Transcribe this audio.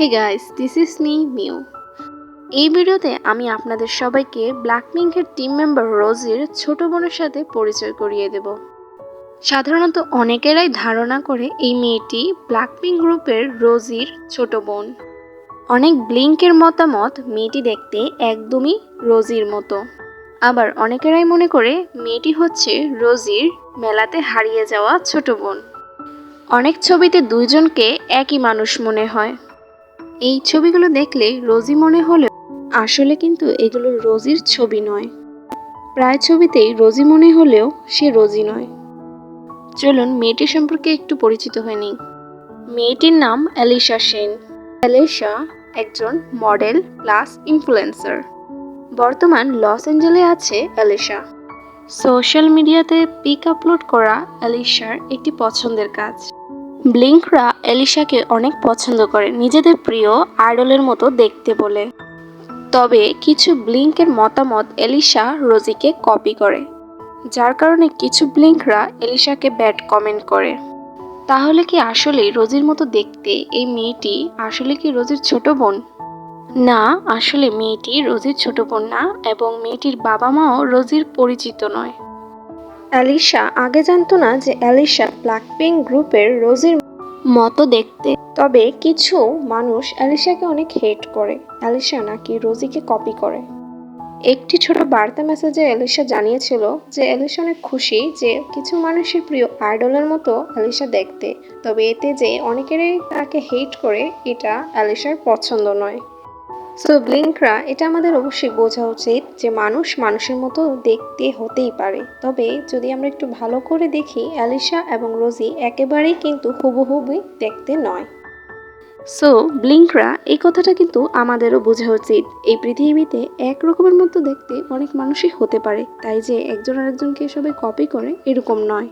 Hey guys this is me Miu এই ভিডিওতে আমি আপনাদের সবাইকে ব্ল্যাকপিঙ্কের টিম মেম্বার রোজির ছোট বোনের সাথে পরিচয় করিয়ে দেব। সাধারণত অনেকেরাই ধারণা করে এই মেয়েটি ব্ল্যাকপিঙ্ক গ্রুপের রোজির ছোট বোন। অনেক ব্লিঙ্কের মতামত মেয়েটি দেখতে একদমই রোজির মতো। আবার অনেকেরাই মনে করে মেয়েটি হচ্ছে রোজির মেলাতে হারিয়ে যাওয়া ছোট বোন। অনেক ছবিতে দুইজনকে একই মানুষ মনে হয়। এই ছবিগুলো দেখলে রোজি মনে হলেও আসলে কিন্তু এগুলো রোজির ছবি নয়। প্রায় ছবিতেই রোজি মনে হলেও সে রোজি নয়। চলুন মেয়েটি সম্পর্কে একটু পরিচিত হয়ে নিই। মেয়েটির নাম অ্যালিশা সেন। অ্যালিশা একজন মডেল প্লাস ইনফ্লুয়েন্সার। বর্তমান লস অ্যাঞ্জেলে আছে অ্যালিশা। সোশ্যাল মিডিয়াতে পিক আপলোড করা অ্যালিশার একটি পছন্দের কাজ। ব্লিঙ্করা এলিশাকে অনেক পছন্দ করে, নিজেদের প্রিয় আইডলের মতো দেখতে বলে। তবে কিছু ব্লিঙ্কের মতামত এলিশা রোজিকে কপি করে। যার কারণে কিছু ব্লিঙ্করা এলিশাকে ব্যাড কমেন্ট করে। তাহলে কি আসলে রোজির মতো দেখতে এই মেয়েটি আসলে কি রোজির ছোট বোন? না, আসলে মেয়েটি রোজির ছোট বোন না, এবং মেয়েটির বাবা মাও রোজির পরিচিত নয়। অ্যালিশা, আগে জানতো না যে অ্যালিশা ব্ল্যাকপিঙ্ক গ্রুপের রোজির মতো দেখতে। তবে কিছু মানুষ অ্যালিশাকে অনেক হেট করে। অ্যালিশা নাকি রোজিকে কপি করে। একটি ছোট বার্তা মেসেজে এলিশা জানিয়েছিল যে এলিশা অনেক খুশি যে কিছু মানুষের প্রিয় আইডলের মতো এলিশা দেখতে। তবে এতে যে অনেকেরই তাকে হেট করে, এটা অ্যালিশার পছন্দ নয়। সো ব্লিঙ্করা এটা আমাদের অবশ্যই বোঝা উচিত যে মানুষ মানুষের মতো দেখতে হতেই পারে। তবে যদি আমরা একটু ভালো করে দেখি, অ্যালিশা এবং রোজি একেবারেই কিন্তু হুবহুবই দেখতে নয়। সো ব্লিঙ্করা এই কথাটা কিন্তু আমাদেরও বোঝা উচিত। এই পৃথিবীতে এক রকমের মতো দেখতে অনেক মানুষই হতে পারে। তাই যে একজন আরেকজনকে সবাই কপি করে এরকম নয়।